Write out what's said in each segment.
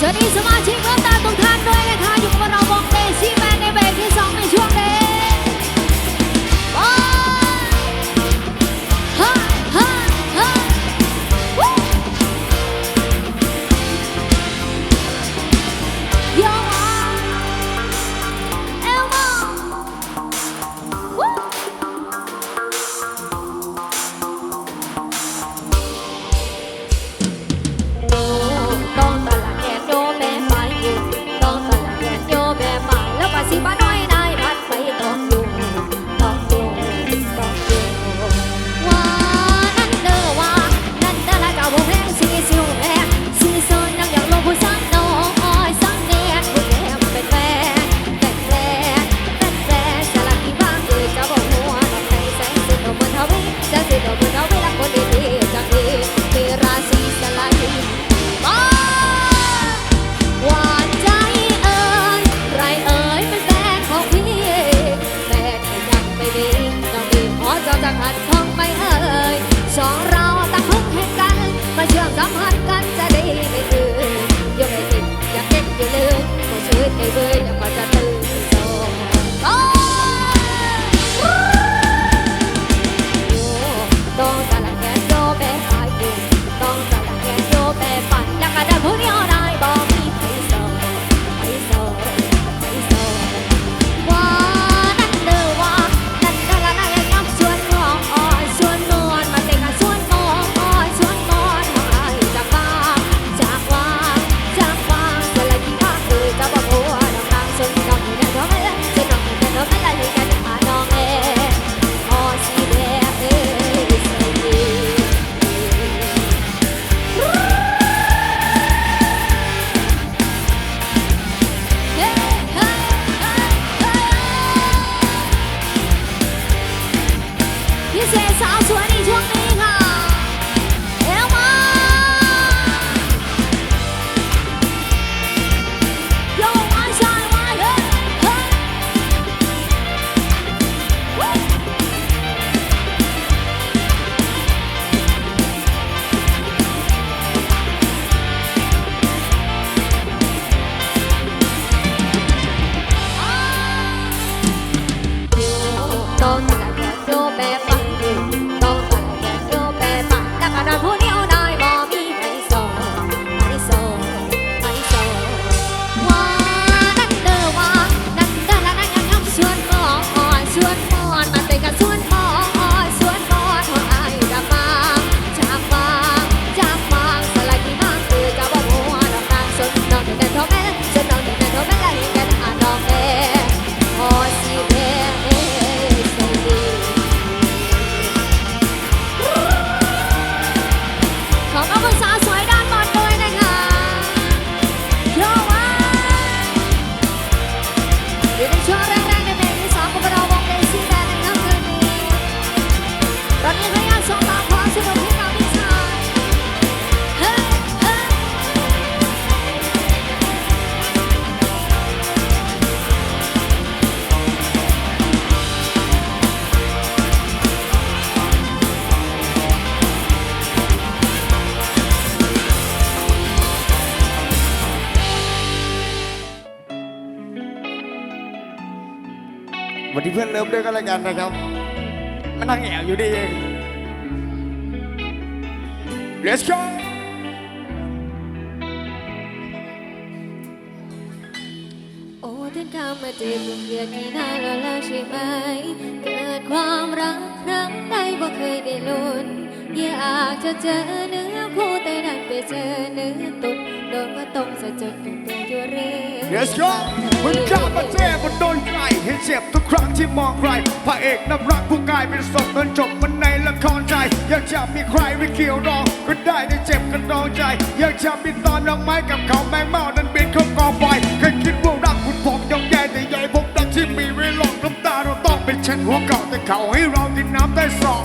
สวัสดีสมาชิก พื่อนเลิฟด้วยก็แล้วกันนะครับมันนั่งแอบอยู่ดีเอง Let's go โอ้ถึงคำมาจ็บเดือนนี้นานแล้วใช่ไหม เกิดความรักครั้งใดบ่เคยได้ลุ้น อยากจะเจอเนื้อคู่แต่ดันไปเจอเนื้อตุ่นโดนก็ต้มสะจนกันเปอยู่เรื่อย Yes yo มันกล้มาเจ็บมันโดนใครเห็นเจ็บทุกครั้งที่มองใครพระเอกนับรักผู้กายเป็นศพเงินจบมันในละครใจ อยากจะมีใครไม่เกี่ยวรองก็ได้ได้เจ็บกันรองใจ อยากจะมีตอนน้องไม้กับเขาแมงเม่านั้นบินเข้ากองไฟเคยคิดว่ารักคุณผมยองแย่แต่ใหญ่ผมดักที่มีไว้หลอกน้ำตาเราต้องเป็นเช่นหัวเก่าแต่เขาให้เราดินน้ำได้สอง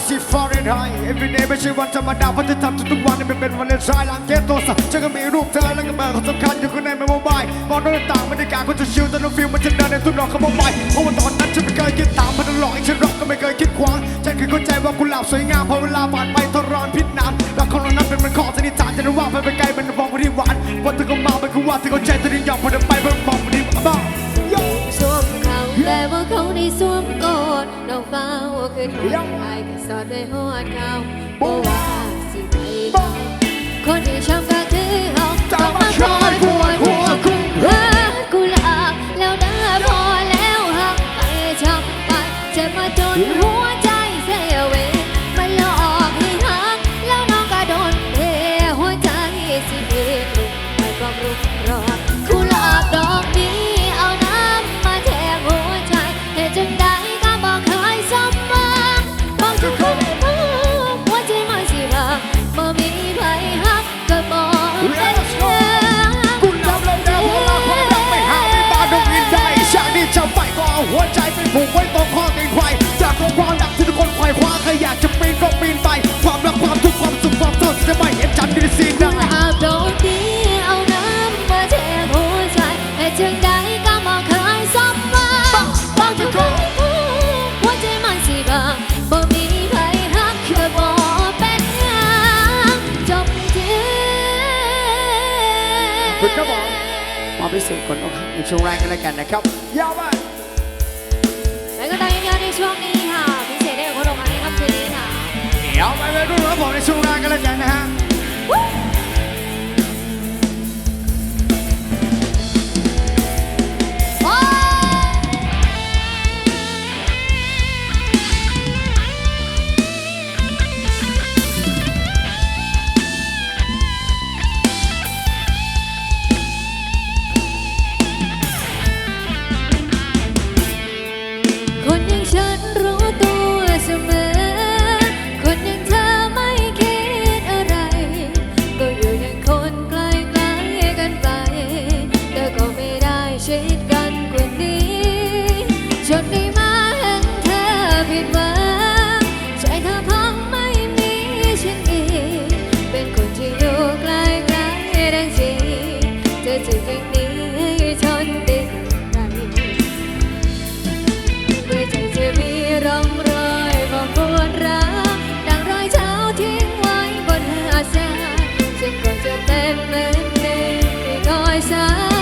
องศา50 Fahrenheit Every day ไม่ใช่วันธรรมดาเพราะจะทำทุกๆวันให้มันเป็นวันเลนซ้ายหลังเกตโทรศัพท์ฉันก็มีรูปเธอแล้วก็เบอร์คนสำคัญอยู่ข้างในโมบายมองหน้าต่างบรรยากาศก็จะชิลแต่เราฟิลมันจะเดินในทุกดอกขบวนไปเพราะว่าตอนนั้นฉันไม่เคยคิดตามมันตลอดฉันรักก็ไม่เคยคิดขวางฉันเคยเข้าใจว่ากุหลาบสวยงามพอเวลาผ่านไปทรมานพิษน้ำรักของเรานั้นเป็นเหมือนของสันนิษฐานจะนึกว่าไปไปไกลมันมองไปที่หวานวันเธอก็มามันคือว่าเธอเข้าใจเธอ ได้สวมกอดน้องฟ้าว่าคือทางไอ้ก็สอดไปหอดเขาบอกว่าสิไปเขาคนที่ช้ำก็คือเขาต้องมาคอยปวดหัวคุ้มเพื่อกุหลาบแล้วเด้อพอแล้วหักไปช้ำไปเจ็บมาจนหัว พิเศษคนอกหักในช่วงแรกกันแล้วกันนะครับ ยาวไปแล้วก็ตามยาวๆในช่วงนี้ค่ะ พิเศษได้กับคนออกมาในค่ำคืนนี้ค่ะ เดี๋ยวไปไปรุ่นรับผมในช่วงแรกกันแล้วกันนะฮะ ก็จะเป็น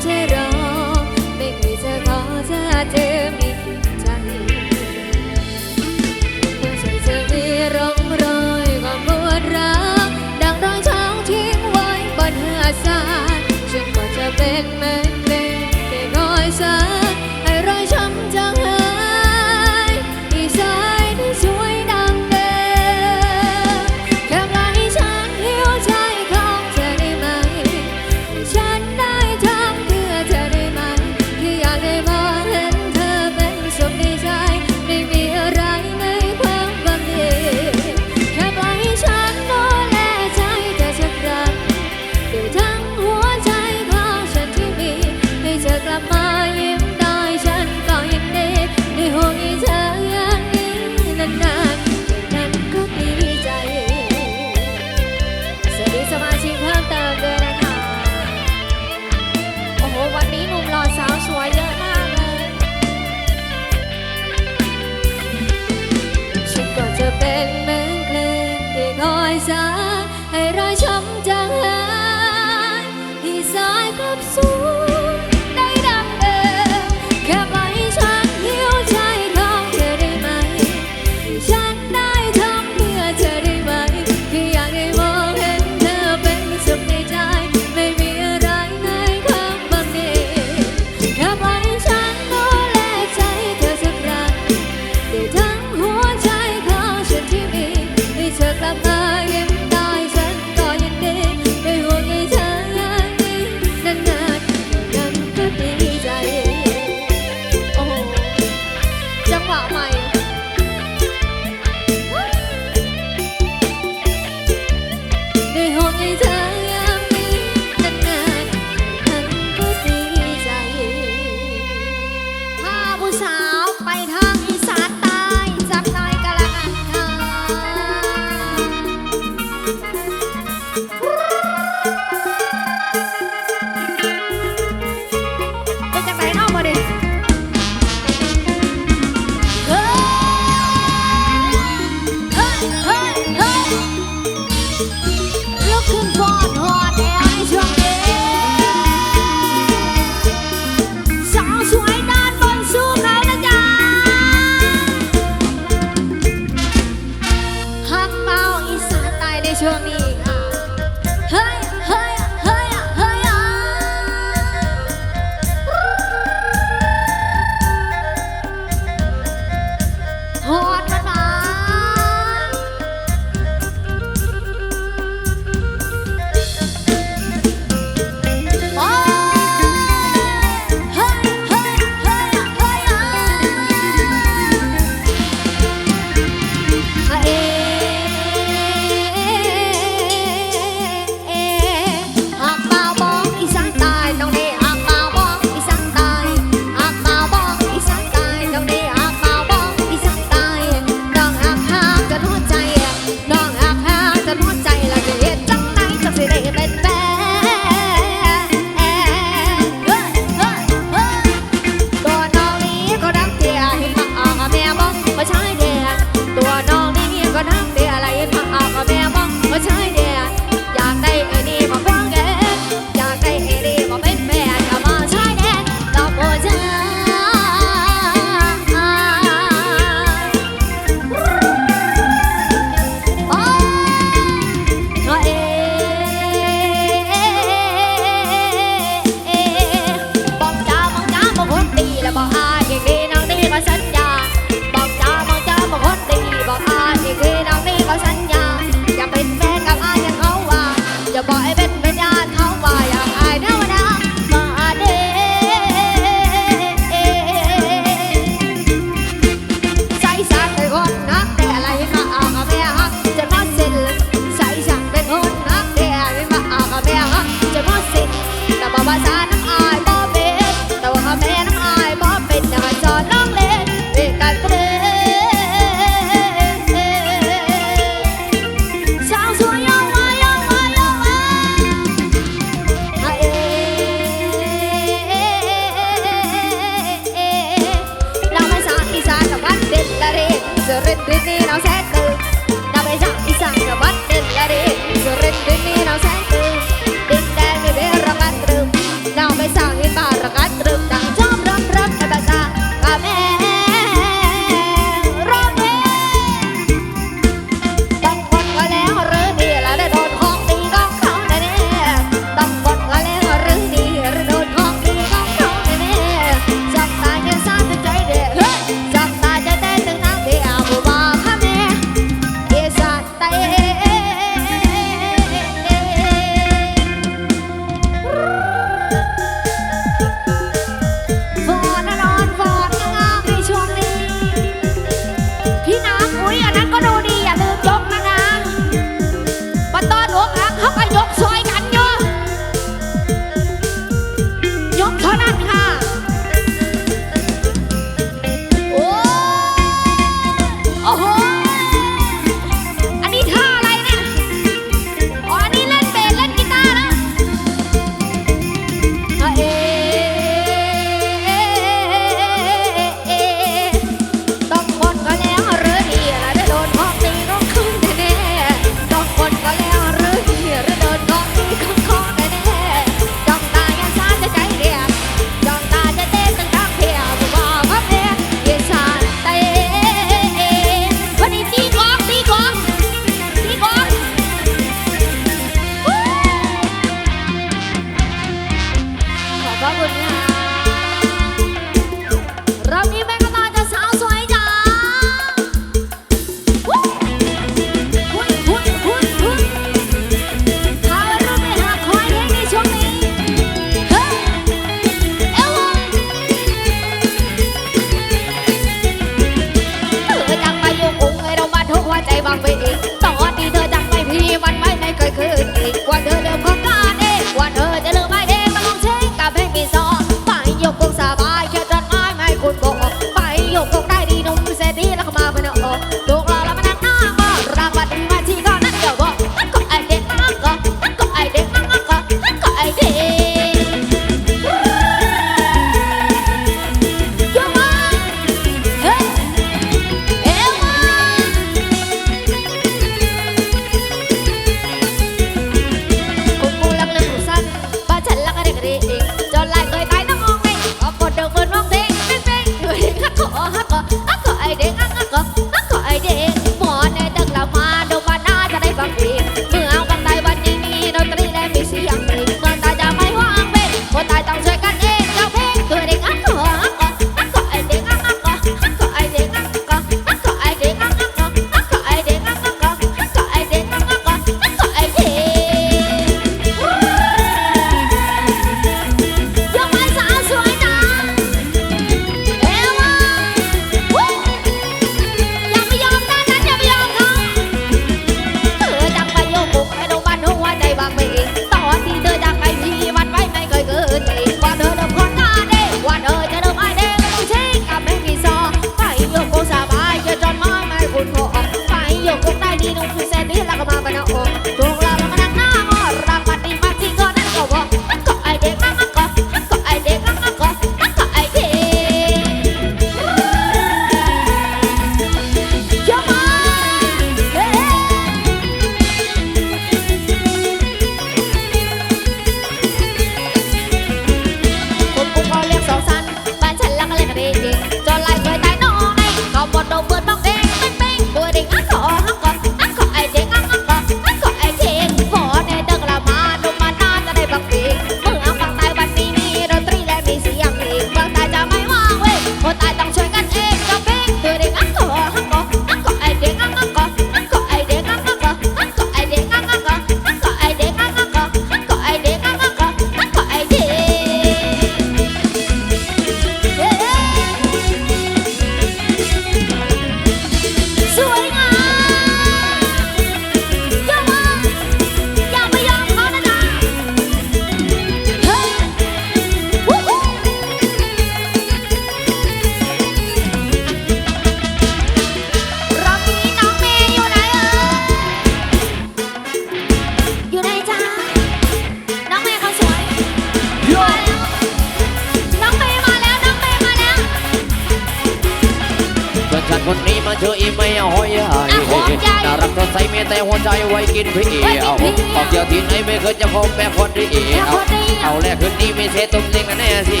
สดใสมีแต่หัวใจไว้กินพี่เอาออกเที่ยวที่ไหนไม่เคยจะพบแม่คนดีเอาเอาแลกคืนนี้ไม่เซตุ้มเล็งแน่สิ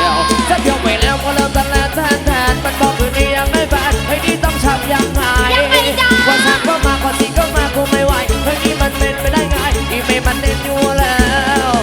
เอาถ้าเที่ยวไปแล้วก็เริ่มตะแล้แทนแทนมันบอกคืนนี้ยังไม่แานให้นี่ต้องช้ำยังไงวันทางก็มาคนที่ก็มากูไม่ไหวเฮ้ยนี่มันเป็นไปได้ไงที่ไม่มันเล่นอยู่แล้ว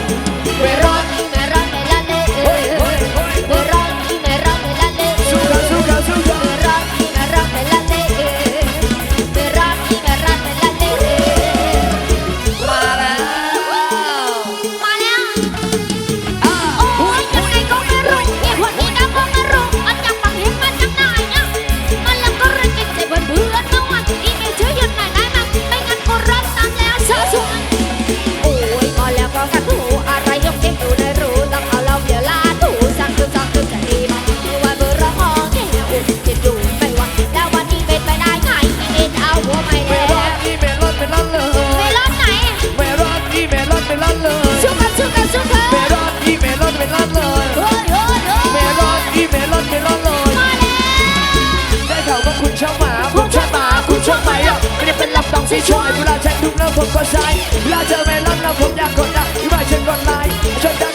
สี่ช่วยเวลาฉันทุกข์แล้วผมก็สายเวลาเจอเมลอนแล้วผมอยากกดไลค์ไม่ฉันกดไลค์ฉัน